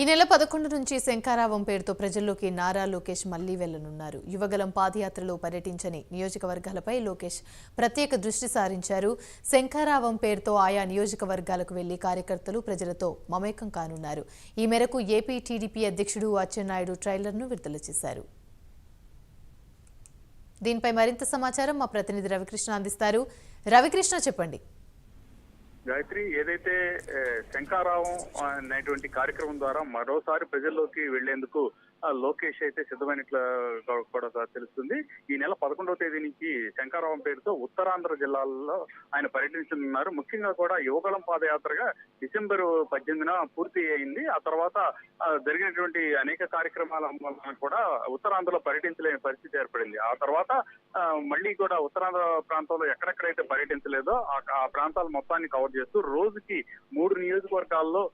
ఈ నెల పదకొండు నుంచి శంకారావం పేరుతో ప్రజల్లోకి నారా లోకేష్ మళ్ళీ వెళ్ళనున్నారు యువగలం పాదయాత్రలో పర్యటించని నియోజకవర్గాలపై లోకేష్ ప్రత్యేక దృష్టి సారించారు. శంకారావం పేరుతో ఆయా నియోజకవర్గాలకు వెళ్ళి కార్యకర్తలు ప్రజలతో మమేకం కానున్నారు. ఈ మేరకు ఏపీ టీడీపీ అధ్యక్షుడు అచ్చెన్నాయుడు ట్రైలర్ను విడుదల చేశారు. దీనిపై మరింత సమాచారం మా ప్రతినిధి రవికృష్ణ అందిస్తారు. రవికృష్ణ చెప్పండి. గాయత్రి ఏదైతే శంకారావం అనేటువంటి కార్యక్రమం ద్వారా మరోసారి ప్రజల్లోకి వెళ్ళేందుకు లోకేష్ అయితే సిద్ధమైనట్లు కూడా తెలుస్తుంది. ఈ నెల పదకొండవ తేదీ నుంచి శంకారావం పేరుతో ఉత్తరాంధ్ర జిల్లాల్లో ఆయన పర్యటించనున్నారు. ముఖ్యంగా కూడా యువగలం పాదయాత్రగా డిసెంబర్ పద్దెనిమిదిన పూర్తి అయింది. ఆ తర్వాత జరిగినటువంటి అనేక కార్యక్రమాల వలన కూడా ఉత్తరాంధ్రలో పర్యటించలేని పరిస్థితి ఏర్పడింది. ఆ తర్వాత మళ్ళీ కూడా ఉత్తరాంధ్ర ప్రాంతంలో ఎక్కడెక్కడైతే పర్యటించలేదో ఆ- ప్రాంతాలు ప్రాంతాల మొత్తాన్ని కవర్ చేస్తూ రోజుకి మూడు నియోజకవర్గాల్లో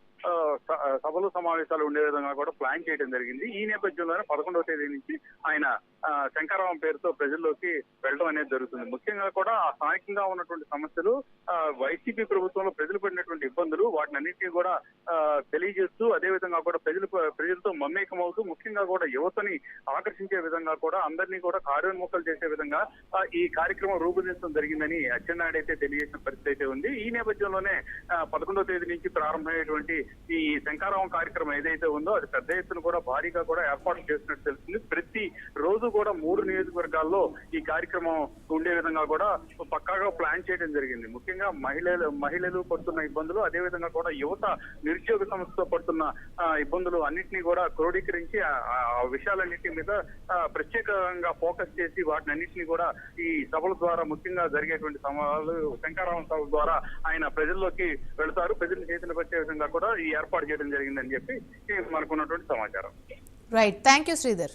సభలు సమావేశాలు ఉండే విధంగా కూడా ప్లాన్ చేయడం జరిగింది. ఈ నేపథ్యంలోనే పదకొండవ తేదీ నుంచి ఆయన ఆ, శంకరరావం పేరుతో ప్రజల్లోకి వెళ్ళడం అనేది జరుగుతుంది. ముఖ్యంగా కూడా ఆ స్థానికంగా ఉన్నటువంటి సమస్యలు వైసీపీ ప్రభుత్వంలో ప్రజలు పడినటువంటి ఇబ్బందులు వాటిని అన్నింటినీ కూడా తెలియజేస్తూ అదే విధంగా కూడా ప్రజలు ప్రజలతో మమేకం అవుతూ ముఖ్యంగా కూడా యువతని ఆకర్షించే విధంగా కూడా అందరినీ కూడా కార్యోన్ముఖలు చేసే విధంగా ఈ కార్యక్రమం రూపొందించడం జరిగిందని అచ్చెన్నాయుడు అయితే తెలియజేసిన పరిస్థితి అయితే ఉంది. ఈ నేపథ్యంలోనే పదకొండవ తేదీ నుంచి ప్రారంభమయ్యేటువంటి ఈ శంకారావం కార్యక్రమం ఏదైతే ఉందో అది పెద్ద ఎత్తున కూడా భారీగా కూడా ఏర్పాటు చేసినట్టు తెలుస్తుంది. ప్రతి రోజు కూడా మూడు నియోజకవర్గాల్లో ఈ కార్యక్రమం ఉండే విధంగా కూడా పక్కాగా ప్లాన్ చేయడం జరిగింది. ముఖ్యంగా మహిళలు మహిళలు పడుతున్న ఇబ్బందులు అదే విధంగా కూడా యువత నిరుద్యోగ సమస్యతో పడుతున్న ఆ, ఇబ్బందులు అన్నింటినీ కూడా క్రోడీకరించి ఆ విషయాలన్నింటి మీద ప్రత్యేకంగా ఫోకస్ చేసి వాటిని అన్నింటినీ కూడా ఈ సభల ద్వారా ముఖ్యంగా జరిగేటువంటి సభలు శంకారావం సభ ద్వారా ఆయన ప్రజల్లోకి వెళతారు. ప్రజలు చైతన్యపరిచే విధంగా కూడా ఏర్పాటు చేయడం జరిగిందని చెప్పి మనకున్నటువంటి సమాచారం. Right thank you Sridhar